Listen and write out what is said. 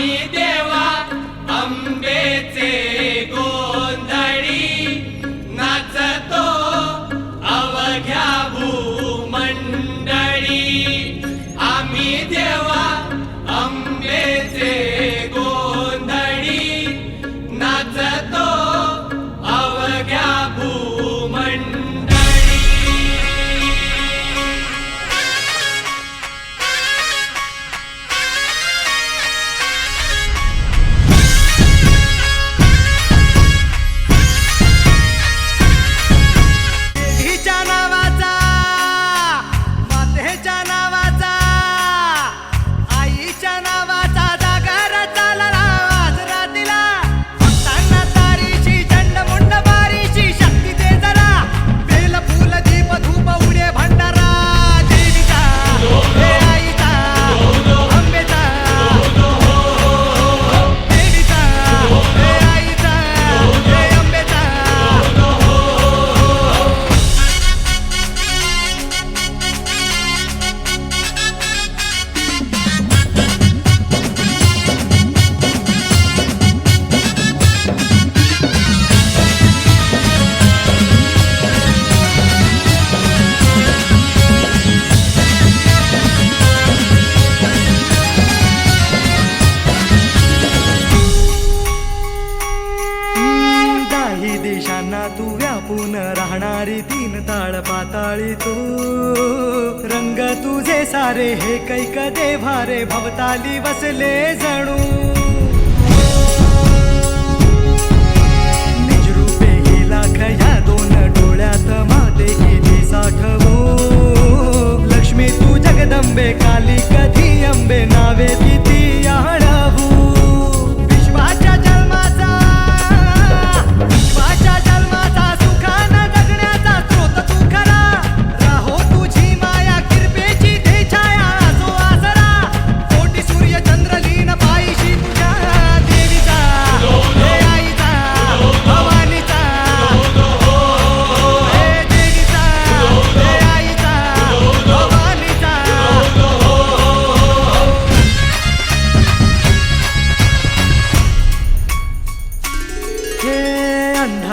見て होऊन राहणारी तीन ताळ पाताळी तू रंग तुझे सारे हे कैक देवारे भवताली बसले जणू.